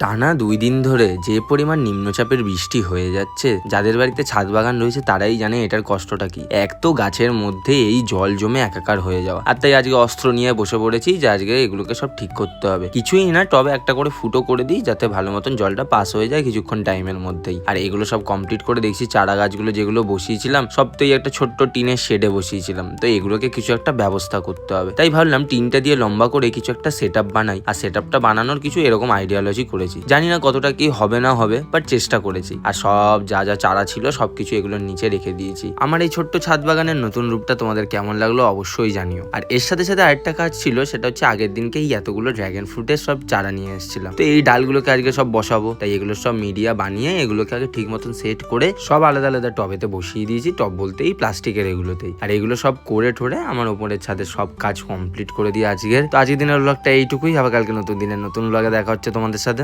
টানা দুই দিন ধরে যে পরিমাণ নিম্নচাপের বৃষ্টি হয়ে যাচ্ছে, যাদের বাড়িতে ছাদ বাগান রয়েছে তারাই জানে এটার কষ্টটা কি। এক তো গাছের মধ্যে এই জল জমে একাকার হয়ে যাওয়া। আর তাই আজকে অস্ত্র নিয়ে বসে পড়েছি যে আজকে এগুলোকে সব ঠিক করতে হবে। কিছুই না, টবে একটা করে ফুটো করে দিই যাতে ভালো মতন জলটা পাস হয়ে যায় কিছুক্ষণ টাইমের মধ্যেই। আর এগুলো সব কমপ্লিট করে দেখছি চারা গাছগুলো যেগুলো বসিয়েছিলাম, সব তো এই একটা ছোট্ট টিনের শেডে বসিয়েছিলাম। তো এগুলোকে কিছু একটা ব্যবস্থা করতে হবে। তাই ভাবলাম টিনটা দিয়ে লম্বা করে কিছু একটা সেট বানাই। আর সেট বানানোর কিছু এরকম আইডিয়ালজি করেছি। জানি না কতটা কি হবে না হবে বাট চেষ্টা করেছি। আর সব যা যা চারা ছিল, সবকিছু এগুলোর নিচে রেখে দিয়েছি। আমার এই ছোট্ট ছাদ বাগানের নতুন রূপটা তোমাদের কেমন লাগল অবশ্যই জানিও। আর এর সাথে সাথে আরেকটা কাজ ছিল, সেটা হচ্ছে আগের দিনকে এই এতগুলো ড্র্যাগন ফ্রুটের সব চারা নিয়ে এসেছিলাম। তো এই ডালগুলোকে আজকে সব বসাবো। তাই এগুলো সব মিডিয়া বানিয়ে এগুলোকে আগে ঠিক মতন সেট করে সব আলাদা আলাদা টবেতে বসিয়ে দিয়েছি, টব বলতে এই প্লাস্টিকের এগুলোতেই। আর এগুলো সব করে ঠোরে আমার উপরের ছাদের সব কাজ কমপ্লিট করে দিয়ে আজকের। তো আজকের দিনের ব্লগটা এইটুকুই। আবার কালকে নতুন দিনের নতুন ব্লগে দেখা হচ্ছে তোমাদের সাথে।